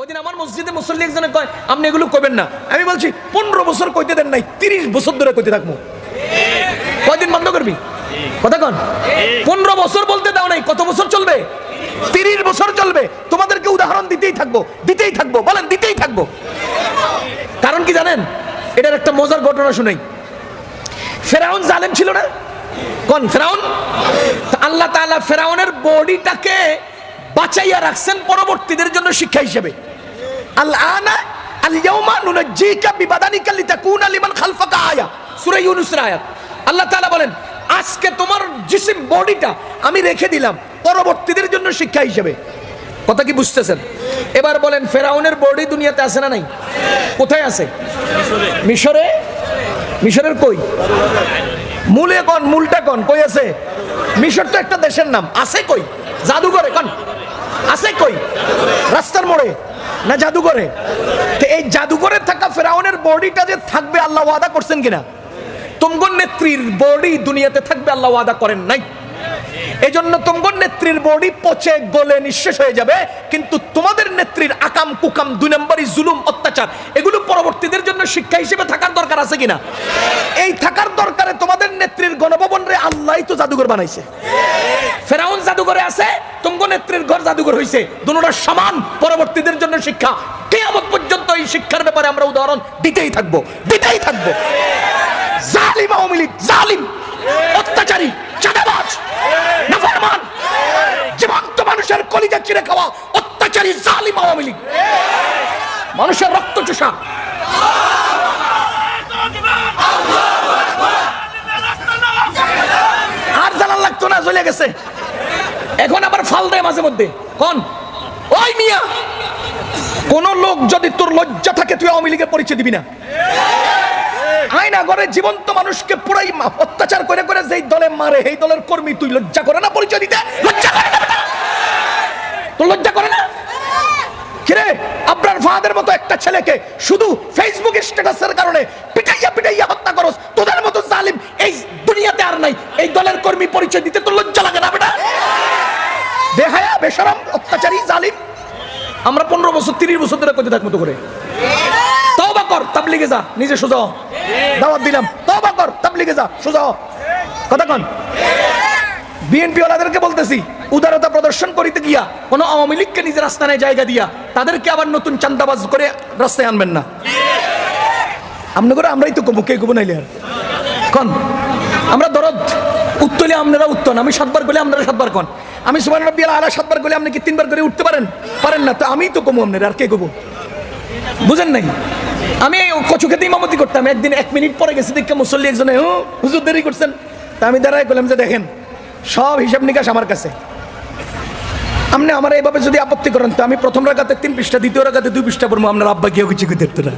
ওইদিন আমার মসজিদে মুসল্লি একজনে কয়, আপনি এগুলো কবেন না। আমি বলছি, পনেরো বছর কইতে দেন নাই, তিরিশ বছর ধরে কইতে থাকব। কয়দিন বন্ধ করবি? কথা কন। পনেরো বছর বলতে দাও নাই, কত বছর চলবে? তিরিশ বছর চলবে, তোমাদেরকে উদাহরণ দিতেই থাকব দিতেই থাকব, বলেন, দিতেই থাকব। কারণ কি জানেন? এটার একটা মজার ঘটনা শুনাই। ফেরাউন জালেম ছিল না? কোন, ফেরাউন? আল্লাহ তাআলা ফেরাউনের বডিটাকে বাঁচাইয়া রাখছেন পরবর্তীদের জন্য শিক্ষা হিসেবে। আল্লাহ আনা আল ইয়াউমা নুনাজ্জিকা বিবাদানিকা লিতাকুনা লিমান খালফাকা আয়া সূরা ইউনূসের আল্লাহ তাআলা বলেন আজকে তোমার জিসিম বডিটা আমি রেখে দিলাম, পরবর্তীদের জন্য শিক্ষা হিসেবে। কথা কি বুঝতেছেন? এবার বলেন, ফেরাউনের বডি দুনিয়াতে আছে না নাই? কোথায় আছে? মিশরে? মিশরের কই? মূলে কন, মূলটা কন? কই আছে? মিশর তো একটা দেশের নাম। আছে কই? জাদুঘরে কন? আছে কই? রাস্তার মোড়ে? না জাদুঘরে? তো এই জাদুঘরে থাকা ফেরাউনের বডিটা যে থাকবে আল্লাহ ওয়াদা করছেন কিনা? তুমগন নেত্রীর বডি দুনিয়াতে থাকবে আল্লাহ ওয়াদা করেন নাই। এজন্য তুমগন নেত্রীর বডি পচে গলে নিঃশেষ হয়ে যাবে, কিন্তু তোমাদের নেত্রীর আকাম কুকাম দুই নম্বরই জুলুম, অত্যাচার, এগুলো পরবর্তীদের জন্য শিক্ষা হিসেবে থাকার দরকার আছে কিনা? এই থাকার দরকারে তোমাদের নেত্রীর গণভবন রে আল্লাহ তো জাদুঘর বানাইছে। নেত্রীর ঘর জাদুঘর হইছে। দুটোটা সমান পরবর্তীদের জন্য শিক্ষা। কেয়ামত পর্যন্ত এই শিক্ষার ব্যাপারে আমরা উদাহরণ দিতেই থাকব দিতেই থাকব। জালিম আওয়ামী লীগ, জালিম, অত্যাচারী, চাঁদাবাজ, নাফরমান, জীবন্ত মানুষের কলিজা চিরে খাওয়া অত্যাচারী, জালিম আওয়ামী লীগ। মানুষের রক্ত চোষা। আর জ্বালান লাগতো না চলে গেছে। এখন আবার ফাল দেয় মাঝে মধ্যে। কোন? ওই মিয়া! কোন লোক যদি তোর লজ্জা থাকে, তুই আওয়ামী লীগের পরিচয় দিবি না। আয়না ঘরে জীবন্ত মানুষকে পুরাই অত্যাচার করে করে যেই দলে মারে এই দলের কর্মী তুই লজ্জা করে না পরিচয় দিতে? লজ্জা করে না তোর লজ্জা করে না? কিরে আব্রার ফাহাদের মতো একটা ছেলেকে শুধু ফেসবুক স্ট্যাটাসের কারণে পিটাইয়া পিটাইয়া হত্যা করস, তোদের মতো জালিম এই দুনিয়াতে আর নাই। এই দলের কর্মী পরিচয় দিতে তোর লজ্জা বেশরম অত্যাচারী, জালিম। আমরা পনেরো বছর, তিরিশ বছর ধরে করতে থাকব তো করে। তওবা কর, তাবলিগে যা, নিজে সোজা দাওয়াত দিলাম। তওবা কর, তাবলিগে যা, সোজা কথা কন। বিএনপি ওয়ালাদেরকে বলতেছি, উদারতা প্রদর্শন করিতে গিয়া, কোন আওয়ামী লীগকে নিজের আস্থানায় জায়গা দিয়া, তাদেরকে আবার নতুন চান্দাবাজ করে রাস্তায় আনবেন না। আমনে করে আমরাই তো কমু, কে কমু নাইলে আর। কন। আমরা দরদ, উত্তলে আপনারা উত্তন, আমি সাতবার গেলে আপনারা সাতবার কন। আমি সুমান রব্বি আলা সাতবার গেলে আপনি কি তিনবার করে উঠতে পারেন? পারেন না, তো আমিই তো কমু আপনারা আর কে কমু বুঝেন নাই? আমি কচু খেতে ইমামতি করতাম, একদিন এক মিনিট পরে গেছি, দেখে মুসল্লি একজনে, হুঁ, হুজুর দেরি করছেন? তা আমি দাঁড়াই করলাম যে দেখেন, সব হিসাব নিকাশ আমার কাছে। আপনি আমার এইভাবে যদি আপত্তি করেন, তো আমি প্রথম রাখাতে তিন পৃষ্ঠা, দ্বিতীয় রাখাতে দুই পৃষ্ঠা পড়ব, আপনার আব্বা কেউ কিছু দেখতে না।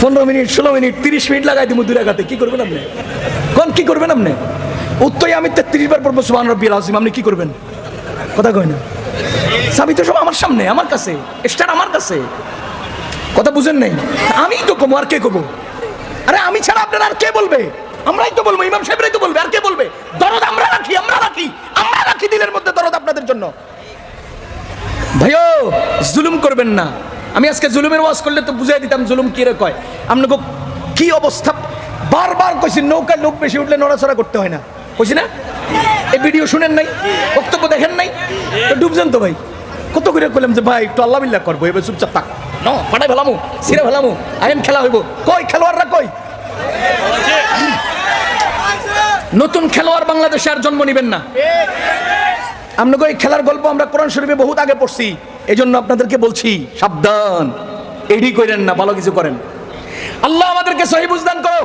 পনেরো মিনিট, ষোলো মিনিট, তিরিশ মিনিট লাগাই দিব দুই রাখাতে। কি করবেন আপনি? কোন, কি করবেন আপনি? উত্তরে আমি তেত্রিশ বার পড়ব সুবান রব্বি আসিম আপনি কি করবেন? কথা কই না। সাবি তো সব আমার সামনে, আমার কাছে। স্টার আমার কাছে। কথা বুঝেন নাই? আমি তো কমো, আর কে কমো? আরে আমি ছাড়া আপনার আর কে বলবে? আমরাই তো বলব, ইমাম সাহেবরাই তো বলবে, আর কে বলবে? দরদ আমরা রাখি আমরা রাখি আমরা রাখি দিলের মধ্যে দরদ আপনাদের জন্য। ভাইও, জুলুম করবেন না। আমি আজকে জুলুমের ওয়াজ করলে তো বুঝাই দিতাম জুলুম কি রে কয়। আপনাকে কি অবস্থা? বারবার কইছি নৌকায় লোক বেশি উঠলে নড়াচড়া করতে হয় না। কইছি না? এই ভিডিও শুনেন নাই? বক্তব্য দেখেন নাই? তো ডুবছেন তো ভাই। কত করে কইলাম যে ভাই, একটু আল্লাহ বিল্লাহ করব, এবার চুপচাপ থাক। ন ফাটাই ফেলামু, সিরে ফেলামু, আইন খেলা হইব। কই খেলোয়াড়রা কই? নতুন খেলোয়াড় বাংলাদেশে আর জন্ম নিবেন না। এই খেলার গল্প আমরা কোরআন শরীফে বহুত আগে পড়ছি। এই জন্য আপনাদেরকে বলছি, সাবধান। এডি করেন না, ভালো কিছু করেন। আল্লাহ আমাদেরকে সহি বুঝদান করো